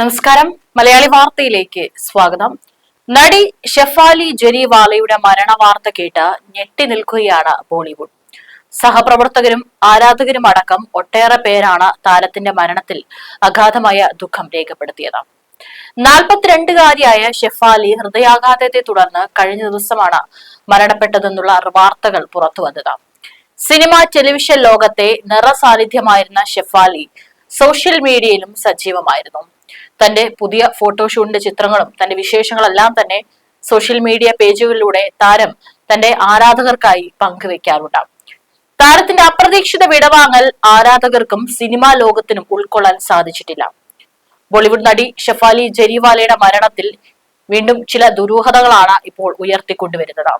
നമസ്കാരം. മലയാളി വാർത്തയിലേക്ക് സ്വാഗതം. നടി ഷെഫാലി ജരീവാലയുടെ മരണ വാർത്ത കേട്ട് ഞെട്ടി നിൽക്കുകയാണ് ബോളിവുഡ്. സഹപ്രവർത്തകരും ആരാധകരും അടക്കം ഒട്ടേറെ പേരാണ് താരത്തിന്റെ മരണത്തിൽ അഗാധമായ ദുഃഖം രേഖപ്പെടുത്തിയത്. നാൽപ്പത്തിരണ്ടുകാരിയായ ഷെഫാലി ഹൃദയാഘാതത്തെ തുടർന്ന് കഴിഞ്ഞ ദിവസമാണ് മരണപ്പെട്ടതെന്നുള്ള വാർത്തകൾ പുറത്തുവന്നത് സിനിമ ടെലിവിഷൻ ലോകത്തെ നിറസാന്നിധ്യമായിരുന്ന ഷെഫാലി സോഷ്യൽ മീഡിയയിലും സജീവമായിരുന്നു. തന്റെ പുതിയ ഫോട്ടോഷൂട്ടിന്റെ ചിത്രങ്ങളും തന്റെ വിശേഷങ്ങളെല്ലാം തന്നെ സോഷ്യൽ മീഡിയ പേജുകളിലൂടെ താരം തന്റെ ആരാധകർക്കായി പങ്കുവെക്കാറുണ്ട്. താരത്തിന്റെ അപ്രതീക്ഷിത വിടവാങ്ങൽ ആരാധകർക്കും സിനിമാ ലോകത്തിനും ഉൾക്കൊള്ളാൻ സാധിച്ചിട്ടില്ല. ബോളിവുഡ് നടി ഷെഫാലി ജരിവാലയുടെ മരണത്തിൽ വീണ്ടും ചില ദുരൂഹതകളാണ് ഇപ്പോൾ ഉയർത്തിക്കൊണ്ടുവരുന്നത്.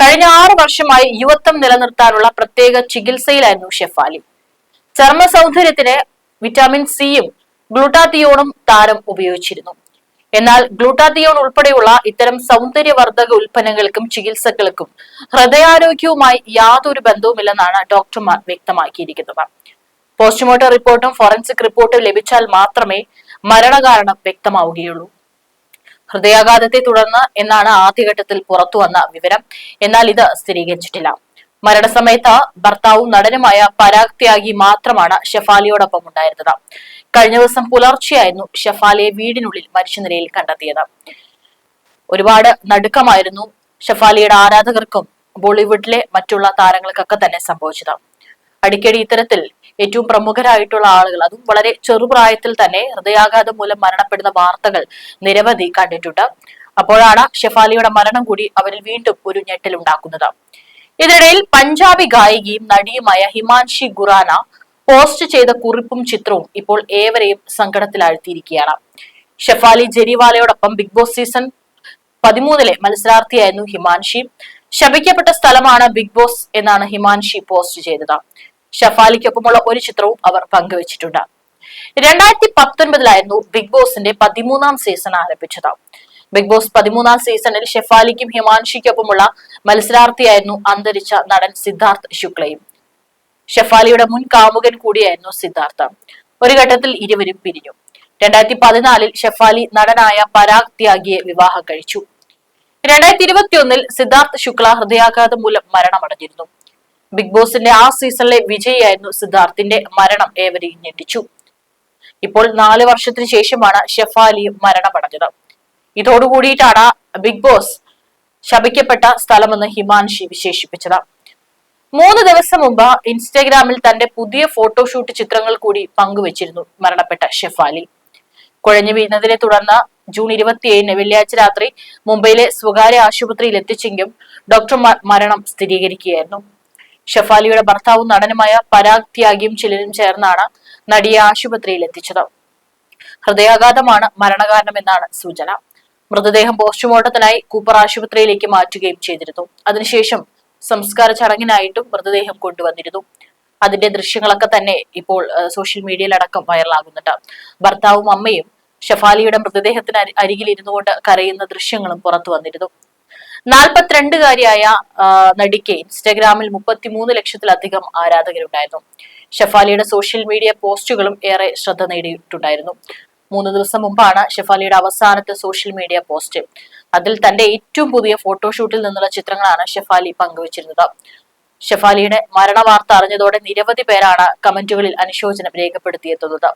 കഴിഞ്ഞ ആറു വർഷമായി യുവത്വം നിലനിർത്താനുള്ള പ്രത്യേക ചികിത്സയിലായിരുന്നു ഷെഫാലി. ചർമ്മ സൗന്ദര്യത്തിന് വിറ്റാമിൻ സിയും ഗ്ലൂട്ടാത്തിയോണും താരം ഉപയോഗിച്ചിരുന്നു. എന്നാൽ ഗ്ലൂട്ടാത്തിയോൺ ഉൾപ്പെടെയുള്ള ഇത്തരം സൗന്ദര്യവർദ്ധക ഉൽപ്പന്നങ്ങൾക്കും ചികിത്സകൾക്കും ഹൃദയാരോഗ്യവുമായി യാതൊരു ബന്ധവുമില്ലെന്നാണ് ഡോക്ടർമാർ വ്യക്തമാക്കിയിരിക്കുന്നത്. പോസ്റ്റ്മോർട്ടം റിപ്പോർട്ടും ഫോറൻസിക് റിപ്പോർട്ടും ലഭിച്ചാൽ മാത്രമേ മരണകാരണം വ്യക്തമാവുകയുള്ളൂ. ഹൃദയാഘാതത്തെ തുടർന്ന് എന്നാണ് ആദ്യഘട്ടത്തിൽ പുറത്തുവന്ന വിവരം. എന്നാൽ ഇത് സ്ഥിരീകരിച്ചിട്ടില്ല. മരണസമയത്ത് ഭർത്താവും നടനുമായ പരാഗ് ത്യാഗി മാത്രമാണ് ഷെഫാലിയോടൊപ്പം ഉണ്ടായിരുന്നത്. കഴിഞ്ഞ ദിവസം പുലർച്ചെയായിരുന്നു ഷഫാലയെ വീടിനുള്ളിൽ മരിച്ച നിലയിൽ കണ്ടെത്തിയത്. ഒരുപാട് നടുക്കമായിരുന്നു ഷഫാലിയുടെ ആരാധകർക്കും ബോളിവുഡിലെ മറ്റുള്ള താരങ്ങൾക്കൊക്കെ തന്നെ സംഭവിച്ചത്. അടിക്കടി ഇത്തരത്തിൽ ഏറ്റവും പ്രമുഖരായിട്ടുള്ള ആളുകൾ അതും വളരെ ചെറുപ്രായത്തിൽ തന്നെ ഹൃദയാഘാതം മൂലം മരണപ്പെടുന്ന വാർത്തകൾ നിരവധി കണ്ടിട്ടുണ്ട്. അപ്പോഴാണ് ഷെഫാലിയുടെ മരണം കൂടി അവരിൽ വീണ്ടും ഒരു ഞെട്ടലുണ്ടാക്കുന്നത്. ഇതിനിടയിൽ പഞ്ചാബി ഗായികയും നടിയുമായ ഹിമാൻഷി ഖുറാന പോസ്റ്റ് ചെയ്ത കുറിപ്പും ചിത്രവും ഇപ്പോൾ ഏവരെയും സങ്കടത്തിലാഴ്ത്തിയിരിക്കുകയാണ്. ഷെഫാലി ജെരിവാലയോടൊപ്പം ബിഗ് ബോസ് സീസൺ പതിമൂന്നിലെ മത്സരാർത്ഥിയായിരുന്നു ഹിമാൻഷി. ശപിക്കപ്പെട്ട സ്ഥലമാണ് ബിഗ് ബോസ് എന്നാണ് ഹിമാൻഷി പോസ്റ്റ് ചെയ്തത്. ഷഫാലിക്കൊപ്പമുള്ള ഒരു ചിത്രവും അവർ പങ്കുവച്ചിട്ടുണ്ട്. രണ്ടായിരത്തി പത്തൊൻപതിലായിരുന്നു ബിഗ് ബോസിന്റെ പതിമൂന്നാം സീസൺ ആരംഭിച്ചത്. ബിഗ് ബോസ് പതിമൂന്നാം സീസണിൽ ഷെഫാലിക്കും ഹിമാൻഷിക്കൊപ്പമുള്ള മത്സരാർത്ഥിയായിരുന്നു അന്തരിച്ച നടൻ സിദ്ധാർത്ഥ് ശുക്ലയും. ഷെഫാലിയുടെ മുൻ കാമുകൻ കൂടിയായിരുന്നു സിദ്ധാർത്ഥ. ഒരു ഘട്ടത്തിൽ ഇരുവരും പിരിഞ്ഞു. രണ്ടായിരത്തി പതിനാലിൽ ഷെഫാലി നടനായ പരാഗ് ത്യാഗിയെ വിവാഹം കഴിച്ചു. രണ്ടായിരത്തി ഇരുപത്തിയൊന്നിൽ സിദ്ധാർത്ഥ് ശുക്ല ഹൃദയാഘാതം മൂലം മരണമടഞ്ഞിരുന്നു. ബിഗ് ബോസിന്റെ ആ സീസണിലെ വിജയിയായിരുന്നു സിദ്ധാർത്ഥിന്റെ മരണം ഏവരെയും ഞെട്ടിച്ചു. ഇപ്പോൾ നാല് വർഷത്തിന് ശേഷമാണ് ഷെഫാലിയും മരണമടഞ്ഞത്. ഇതോടുകൂടിയിട്ടാണ് ബിഗ് ബോസ് ശപിക്കപ്പെട്ട സ്ഥലമെന്ന് ഹിമാൻഷി വിശേഷിപ്പിച്ചത്. മൂന്ന് ദിവസം മുമ്പ് ഇൻസ്റ്റാഗ്രാമിൽ തന്റെ പുതിയ ഫോട്ടോഷൂട്ട് ചിത്രങ്ങൾ കൂടി പങ്കുവച്ചിരുന്നു മരണപ്പെട്ട ഷെഫാലി കുഴഞ്ഞു വീഴുന്നതിനെ തുടർന്ന് ജൂൺ ഇരുപത്തിയേഴിന് വെള്ളിയാഴ്ച രാത്രി മുംബൈയിലെ സ്വകാര്യ ആശുപത്രിയിൽ എത്തിച്ചെങ്കിലും ഡോക്ടർമാർ മരണം സ്ഥിരീകരിക്കുകയായിരുന്നു. ഷെഫാലിയുടെ ഭർത്താവും നടനുമായ പരാഗ് ത്യാഗിയും ചിലരും ചേർന്നാണ് നടിയെ ആശുപത്രിയിൽ എത്തിച്ചത്. ഹൃദയാഘാതമാണ് മരണകാരണമെന്നാണ് സൂചന. മൃതദേഹം പോസ്റ്റ്മോർട്ടത്തിനായി കൂപ്പർ ആശുപത്രിയിലേക്ക് മാറ്റുകയും ചെയ്തിരുന്നു. അതിനുശേഷം സംസ്കാര ചടങ്ങിനായിട്ടും മൃതദേഹം കൊണ്ടുവന്നിരുന്നു. അതിന്റെ ദൃശ്യങ്ങളൊക്കെ തന്നെ ഇപ്പോൾ സോഷ്യൽ മീഡിയയിലടക്കം വൈറലാകുന്നുണ്ട് ഭർത്താവും അമ്മയും ഷഫാലിയുടെ മൃതദേഹത്തിന് അരികിൽ ഇരുന്നു കൊണ്ട് കരയുന്ന ദൃശ്യങ്ങളും പുറത്തു വന്നിരുന്നു. നാൽപ്പത്തിരണ്ടുകാരിയായ നടിക്ക് ഇൻസ്റ്റഗ്രാമിൽ മുപ്പത്തിമൂന്ന് ലക്ഷത്തിലധികം ആരാധകരുണ്ടായിരുന്നു. ഷഫാലിയുടെ സോഷ്യൽ മീഡിയ പോസ്റ്റുകളും ഏറെ ശ്രദ്ധ നേടിയിട്ടുണ്ടായിരുന്നു. മൂന്ന് ദിവസം മുമ്പാണ് ഷെഫാലിയുടെ അവസാനത്തെ സോഷ്യൽ മീഡിയ പോസ്റ്റ് അതിൽ തന്റെ ഏറ്റവും പുതിയ ഫോട്ടോഷൂട്ടിൽ നിന്നുള്ള ചിത്രങ്ങളാണ് ഷെഫാലി പങ്കുവച്ചിരുന്നത്. ഷെഫാലിയുടെ മരണവാർത്ത അറിഞ്ഞതോടെ നിരവധി പേരാണ് കമന്റുകളിൽ അനുശോചനം രേഖപ്പെടുത്തിയെത്തുന്നത്.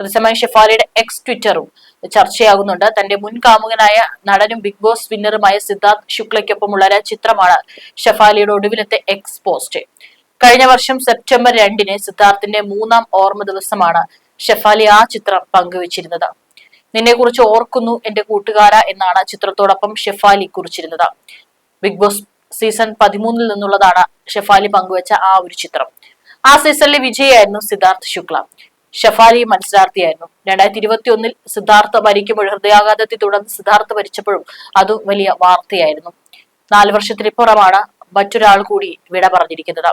അതേസമയം ഷെഫാലിയുടെ എക്സ് ട്വിറ്ററും ചർച്ചയാകുന്നുണ്ട്. തന്റെ മുൻ കാമുകനായ നടനും ബിഗ് ബോസ് വിന്നറുമായ സിദ്ധാർത്ഥ് ശുക്ലയ്ക്കൊപ്പമുള്ള ചിത്രമാണ് ഷെഫാലിയുടെ ഒടുവിലത്തെ എക്സ് പോസ്റ്റ് കഴിഞ്ഞ വർഷം സെപ്റ്റംബർ രണ്ടിന് സിദ്ധാർത്ഥിന്റെ മൂന്നാം ഓർമ്മ ദിവസമാണ് ഷെഫാലി ആ ചിത്രം പങ്കുവച്ചിരുന്നത്. നിന്നെ കുറിച്ച് ഓർക്കുന്നു എന്റെ കൂട്ടുകാര എന്നാണ് ചിത്രത്തോടൊപ്പം ഷെഫാലി കുറിച്ചിരുന്നത്. ബിഗ് ബോസ് സീസൺ പതിമൂന്നിൽ നിന്നുള്ളതാണ് ഷെഫാലി പങ്കുവച്ച ആ ഒരു ചിത്രം. ആ സീസണിലെ വിജയായിരുന്നു സിദ്ധാർത്ഥ് ശുക്ല. ഷഫാലി മത്സരാർത്ഥിയായിരുന്നു രണ്ടായിരത്തി ഇരുപത്തി ഒന്നിൽ സിദ്ധാർത്ഥ മരിക്കുമ്പോൾ ഹൃദയാഘാതത്തെ തുടർന്ന് സിദ്ധാർത്ഥ മരിച്ചപ്പോഴും അതും വലിയ വാർത്തയായിരുന്നു. നാല് വർഷത്തിനിപ്പുറമാണ് മറ്റൊരാൾ കൂടി വിട പറഞ്ഞിരിക്കുന്നത്.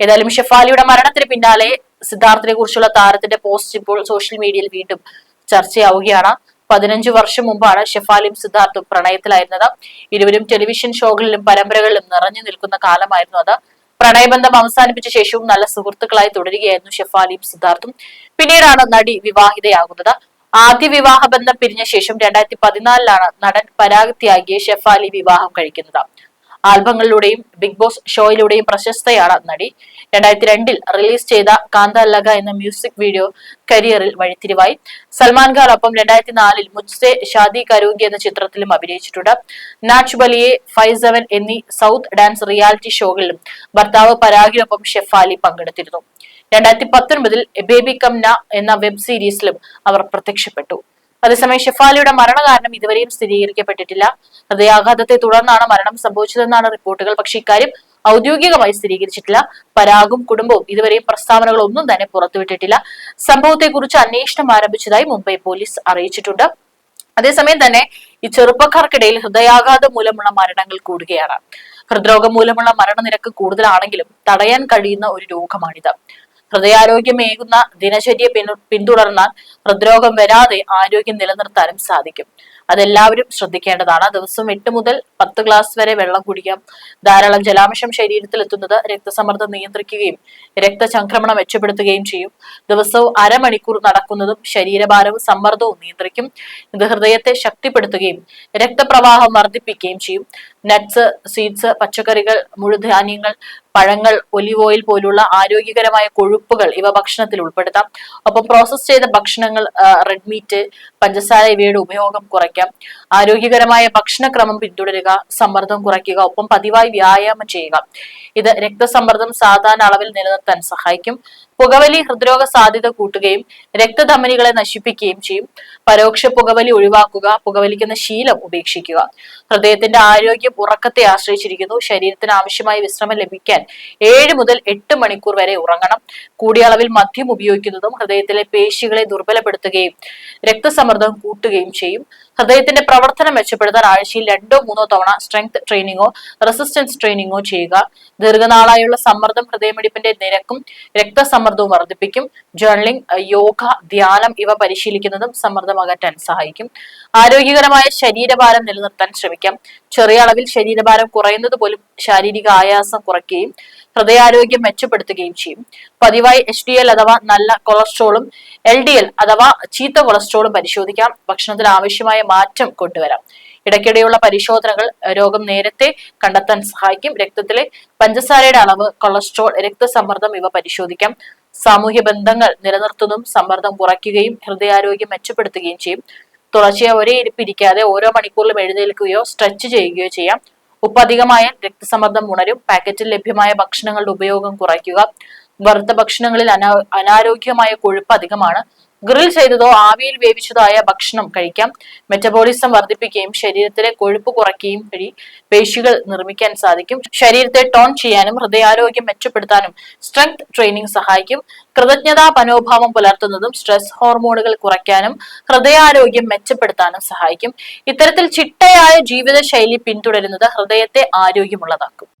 ഏതായാലും ഷെഫാലിയുടെ മരണത്തിന് പിന്നാലെ സിദ്ധാർത്ഥിനെ കുറിച്ചുള്ള താരത്തിന്റെ പോസ്റ്റ് ഇപ്പോൾ സോഷ്യൽ മീഡിയയിൽ വീണ്ടും ചർച്ചയാവുകയാണ്. പതിനഞ്ചു വർഷം മുമ്പാണ് ഷെഫാലിയും സിദ്ധാർത്ഥും പ്രണയത്തിലായിരുന്നത്. ഇരുവരും ടെലിവിഷൻ ഷോകളിലും പരമ്പരകളിലും നിറഞ്ഞു നിൽക്കുന്ന കാലമായിരുന്നു അത്. പ്രണയബന്ധം അവസാനിപ്പിച്ച ശേഷവും നല്ല സുഹൃത്തുക്കളായി തുടരുകയായിരുന്നു ഷെഫാലിയും സിദ്ധാർത്ഥും. പിന്നീടാണ് നടി വിവാഹിതയാകുന്നത്. ആദ്യ വിവാഹ ബന്ധം പിരിഞ്ഞ ശേഷം രണ്ടായിരത്തി പതിനാലിലാണ് നടൻ പരാഗത്തിയാകിയ ഷെഫാലി വിവാഹം കഴിക്കുന്നത്. ആൽബങ്ങളിലൂടെയും ബിഗ് ബോസ് ഷോയിലൂടെയും പ്രശസ്തയാണ് നടി രണ്ടായിരത്തി രണ്ടിൽ റിലീസ് ചെയ്ത കാന്ത ലഗ എന്ന മ്യൂസിക് വീഡിയോ കരിയറിൽ വഴിത്തിരിവായി. സൽമാൻ ഖാനൊപ്പം രണ്ടായിരത്തി നാലിൽ മുജ്സെ ഷാദി കരൂഗി എന്ന ചിത്രത്തിലും അഭിനയിച്ചിട്ടുണ്ട്. നാച്ച് ബലിയെ ഫൈവ് സെവൻ എന്നീ സൗത്ത് ഡാൻസ് റിയാലിറ്റി ഷോകളിലും ഭർത്താവ് പരാഗിനൊപ്പം ഷെഫാലി പങ്കെടുത്തിരുന്നു. രണ്ടായിരത്തി പത്തൊൻപതിൽ ബേബി കംന എന്ന വെബ് സീരീസിലും അവർ പ്രത്യക്ഷപ്പെട്ടു. അതേസമയം ഷെഫാലിയുടെ മരണകാരണം ഇതുവരെയും സ്ഥിരീകരിക്കപ്പെട്ടിട്ടില്ല. ഹൃദയാഘാതത്തെ തുടർന്നാണ് മരണം സംഭവിച്ചതെന്നാണ് റിപ്പോർട്ടുകൾ. പക്ഷേ ഇക്കാര്യം ഔദ്യോഗികമായി സ്ഥിരീകരിച്ചിട്ടില്ല. പരാഗും കുടുംബവും ഇതുവരെയും പ്രസ്താവനകൾ ഒന്നും തന്നെ പുറത്തുവിട്ടിട്ടില്ല. സംഭവത്തെക്കുറിച്ച് അന്വേഷണം ആരംഭിച്ചതായി മുംബൈ പോലീസ് അറിയിച്ചിട്ടുണ്ട്. അതേസമയം തന്നെ ഈ ചെറുപ്പക്കാർക്കിടയിൽ ഹൃദയാഘാതം മൂലമുള്ള മരണങ്ങൾ കൂടുകയാണ്. ഹൃദ്രോഗം മൂലമുള്ള മരണനിരക്ക് കൂടുതലാണെങ്കിലും തടയാൻ കഴിയുന്ന ഒരു രോഗമാണിത്. ഹൃദയാരോഗ്യമേകുന്ന ദിനചര്യ പിന്തുടർന്നാൽ ഹൃദ്രോഗം വരാതെ ആരോഗ്യം നിലനിർത്താനും സാധിക്കും. അതെല്ലാവരും ശ്രദ്ധിക്കേണ്ടതാണ്. ദിവസം എട്ട് മുതൽ പത്ത് ഗ്ലാസ് വരെ വെള്ളം കുടിക്കാം. ധാരാളം ജലാംശം ശരീരത്തിൽ എത്തുന്നത് രക്തസമ്മർദ്ദം നിയന്ത്രിക്കുകയും രക്തചംക്രമണം മെച്ചപ്പെടുത്തുകയും ചെയ്യും. ദിവസവും അരമണിക്കൂർ നടക്കുന്നതും ശരീരഭാരവും സമ്മർദ്ദവും നിയന്ത്രിക്കും. ഇത് ഹൃദയത്തെ ശക്തിപ്പെടുത്തുകയും രക്തപ്രവാഹം വർദ്ധിപ്പിക്കുകയും ചെയ്യും. നട്ട്സ് സീഡ്സ് പച്ചക്കറികൾ മുഴുധാന്യങ്ങൾ പഴങ്ങൾ ഒലിവ് ഓയിൽ പോലുള്ള ആരോഗ്യകരമായ കൊഴുപ്പുകൾ ഇവ ഭക്ഷണത്തിൽ ഉൾപ്പെടുത്താം. ഒപ്പം പ്രോസസ് ചെയ്ത ഭക്ഷണങ്ങൾ റെഡ് മീറ്റ് പഞ്ചസാര ഇവയുടെ ഉപയോഗം കുറയ്ക്കാം. ആരോഗ്യകരമായ ഭക്ഷണക്രമം പിന്തുടരുക സമ്മർദ്ദം കുറയ്ക്കുക ഒപ്പം പതിവായി വ്യായാമം ചെയ്യുക. ഇത് രക്തസമ്മർദ്ദം സാധാരണ അളവിൽ നിലനിർത്താൻ സഹായിക്കും. പുകവലി ഹൃദ്രോഗ സാധ്യത കൂട്ടുകയും രക്തധമനികളെ നശിപ്പിക്കുകയും ചെയ്യും. പരോക്ഷ പുകവലി ഒഴിവാക്കുക പുകവലിക്കുന്ന ശീലം ഉപേക്ഷിക്കുക. ഹൃദയത്തിന്റെ ആരോഗ്യം ഉറക്കത്തെ ആശ്രയിച്ചിരിക്കുന്നു. ശരീരത്തിന് ആവശ്യമായ വിശ്രമം ലഭിക്കാൻ ഏഴ് മുതൽ എട്ട് മണിക്കൂർ വരെ ഉറങ്ങണം. കൂടിയ അളവിൽ മദ്യം ഉപയോഗിക്കുന്നതും ഹൃദയത്തിലെ പേശികളെ ദുർബലപ്പെടുത്തുകയും രക്തസമ്മർദ്ദം കൂട്ടുകയും ചെയ്യും. ഹൃദയത്തിന്റെ പ്രവർത്തനം മെച്ചപ്പെടുത്താൻ ആഴ്ചയിൽ രണ്ടോ മൂന്നോ തവണ സ്ട്രെങ്ത് ട്രെയിനിങ്ങോ റെസിസ്റ്റൻസ് ട്രെയിനിങ്ങോ ചെയ്യുക. ദീർഘനാളായുള്ള സമ്മർദ്ദം ഹൃദയമിടിപ്പിന്റെ നിരക്കും രക്തസമ്മർദ്ദവും വർദ്ധിപ്പിക്കും. ജേർണലിംഗ് യോഗ ധ്യാനം ഇവ പരിശീലിക്കുന്നതും സമ്മർദ്ദം അകറ്റാൻ സഹായിക്കും. ആരോഗ്യകരമായ ശരീരഭാരം നിലനിർത്താൻ ശ്രമിക്കാം. ചെറിയ അളവിൽ ശരീരഭാരം കുറയുന്നത് പോലും ശാരീരിക ആയാസം കുറയ്ക്കുകയും ഹൃദയാരോഗ്യം മെച്ചപ്പെടുത്തുകയും ചെയ്യും. പതിവായി എച്ച് ഡി എൽ അഥവാ നല്ല കൊളസ്ട്രോളും എൽ ഡി എൽ അഥവാ ചീത്ത കൊളസ്ട്രോളും പരിശോധിക്കാം. ഭക്ഷണത്തിൽ ആവശ്യമായ മാറ്റം കൊണ്ടുവരാം. ഇടയ്ക്കിടെയുള്ള പരിശോധനകൾ രോഗം നേരത്തെ കണ്ടെത്താൻ സഹായിക്കും. രക്തത്തിലെ പഞ്ചസാരയുടെ അളവ് കൊളസ്ട്രോൾ രക്തസമ്മർദ്ദം ഇവ പരിശോധിക്കാം. സാമൂഹ്യ ബന്ധങ്ങൾ നിലനിർത്തുന്നതും സമ്മർദ്ദം കുറയ്ക്കുകയും ഹൃദയാരോഗ്യം മെച്ചപ്പെടുത്തുകയും ചെയ്യും. തുടർച്ചയായി ഒരേ ഇരിപ്പിരിക്കാതെ ഓരോ മണിക്കൂറിലും എഴുന്നേൽക്കുകയോ സ്ട്രെച്ച് ചെയ്യുകയോ ചെയ്യാം. ഉപ്പ് അധികമായ രക്തസമ്മർദ്ദം ഉണരും പാക്കറ്റിൽ ലഭ്യമായ ഭക്ഷണങ്ങളുടെ ഉപയോഗം കുറയ്ക്കുക. വറുത്ത ഭക്ഷണങ്ങളിൽ അനാ അനാരോഗ്യമായ കൊഴുപ്പ് അധികമാണ്. ഗ്രിൽ ചെയ്തതോ ആവിയിൽ വേവിച്ചതോ ആയ ഭക്ഷണം കഴിക്കാം. മെറ്റബോളിസം വർദ്ധിപ്പിക്കുകയും ശരീരത്തിലെ കൊഴുപ്പ് കുറയ്ക്കുകയും വഴി പേശികൾ നിർമ്മിക്കാൻ സാധിക്കും. ശരീരത്തെ ടോൺ ചെയ്യാനും ഹൃദയാരോഗ്യം മെച്ചപ്പെടുത്താനും സ്ട്രെങ്ത് ട്രെയിനിങ് സഹായിക്കും. കൃതജ്ഞതാ മനോഭാവം പുലർത്തുന്നതും സ്ട്രെസ് ഹോർമോണുകൾ കുറയ്ക്കാനും ഹൃദയാരോഗ്യം മെച്ചപ്പെടുത്താനും സഹായിക്കും. ഇത്തരത്തിൽ ചിട്ടയായ ജീവിതശൈലി പിന്തുടരുന്നത് ഹൃദയത്തെ ആരോഗ്യമുള്ളതാക്കും.